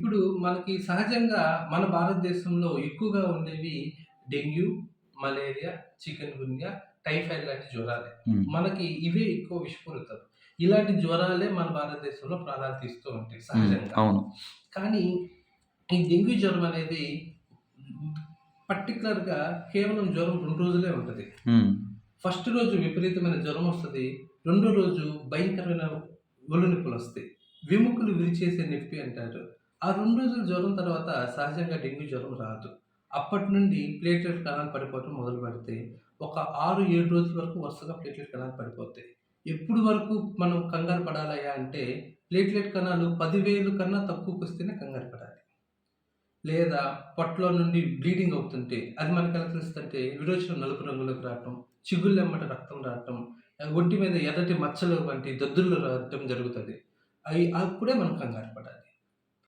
ఇప్పుడు మనకి సహజంగా మన భారతదేశంలో ఎక్కువగా ఉండేవి dengue, malaria, chikungunya, typhoid లాంటి జ్వరాలే. మనకి ఇవే ఎక్కువ విషపూరితాలు. ఇలాంటి జ్వరాలే మన భారతదేశంలో ప్రాణాలు తీస్తూ ఉంటాయి. సహజంగా. అవును. కానీ ఈ డెంగ్యూ జ్వరం అనేది పర్టిక్యులర్‌గా కేవలం జ్వరం 2 రోజులే ఉంటది. ఫస్ట్ రోజు విపరీతమైన జ్వరం వస్తది. రెండో రోజు భయంకరమైన ఒళ్ళు నొప్పులొస్తాయి. వెముకలు విరిచేసే నొప్పి అంటారు. ఆ రెండు రోజులు జ్వరం తర్వాత సహజంగా డెంగ్యూ జ్వరం రాదు. అప్పటి నుండి ప్లేట్లెట్ కణాలు పడిపోవటం పెడితే ఒక 6, 7 రోజుల వరకు వరుసగా ప్లేట్లెట్ కణాలు పడిపోతాయి. ఎప్పుడు వరకు మనం కంగారు పడాలయ్యా అంటే ప్లేట్లెట్ కణాలు పదివేలు కన్నా తక్కువకొస్తేనే కంగారు పడాలి. లేదా పొట్టలో నుండి బ్లీడింగ్ అవుతుంటే అది మనకు ఎలా తెలుస్తుంటే విరోచనం నలుపు రంగులోకి రావటం, చిగుళ్ళెమ్మట రక్తం రావటం, ఒంటి మీద ఎర్రటి మచ్చలు వంటి దద్దుర్లు రావటం జరుగుతుంది అవి అప్పుడే మనం కంగారు పడాలి.